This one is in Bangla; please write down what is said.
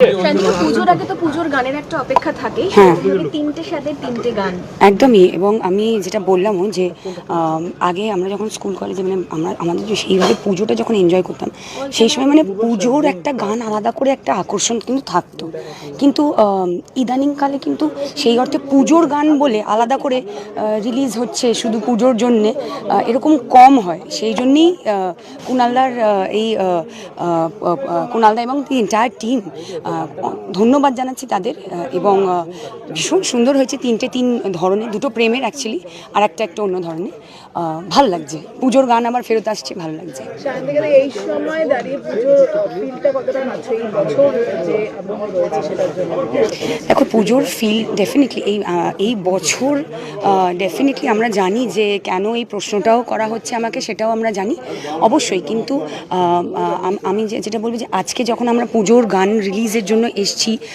শান্তিকা পুজোর আগে তো পুজোর গানের একটা অপেক্ষা থাকে হ্যাঁ। তিনটে সাথে তিনটে গান। একদমই এবং আমি যেটা বললামও যে আগে আমরা যখন স্কুল কলেজে মানে আমরা আমাদের সেইভাবে পুজোটা যখন এনজয় করতাম সেই সময় মানে পুজোর একটা গান আলাদা করে একটা আকর্ষণ কিন্তু থাকতো। কিন্তু ইদানিংকালে কিন্তু সেই অর্থে পুজোর গান বলে আলাদা করে রিলিজ হচ্ছে শুধু পুজোর জন্যে এরকম কম হয়। সেই জন্যেই আহ, কুণালদার এই কুণালদা এবং এন্টায়ার টিম ধন্যবাদ জানাচ্ছি তাদের এবং ভীষণ সুন্দর হয়েছে তিনটে তিন ধরনের দুটো প্রেমের অ্যাকচুয়ালি আর একটা একটা অন্য ধরনের ভালো লাগছে। পুজোর গান আবার ফেরত আসছে ভালো লাগছে। এই সময় দাঁড়িয়ে কতটা এই বছর যে আবহাওয়া রয়েছে সেটার জন্য। দেখো পুজোর ফিল ডেফিনেটলি এই এই বছর ডেফিনেটলি আমরা জানি যে কেন এই প্রশ্নটাও করা হচ্ছে আমাকে সেটাও আমরা জানি। অবশ্যই কিন্তু আম- যেটা বলব যে আজকে যখন আমরা পুজোর গান রিলিজের জন্য এসছি।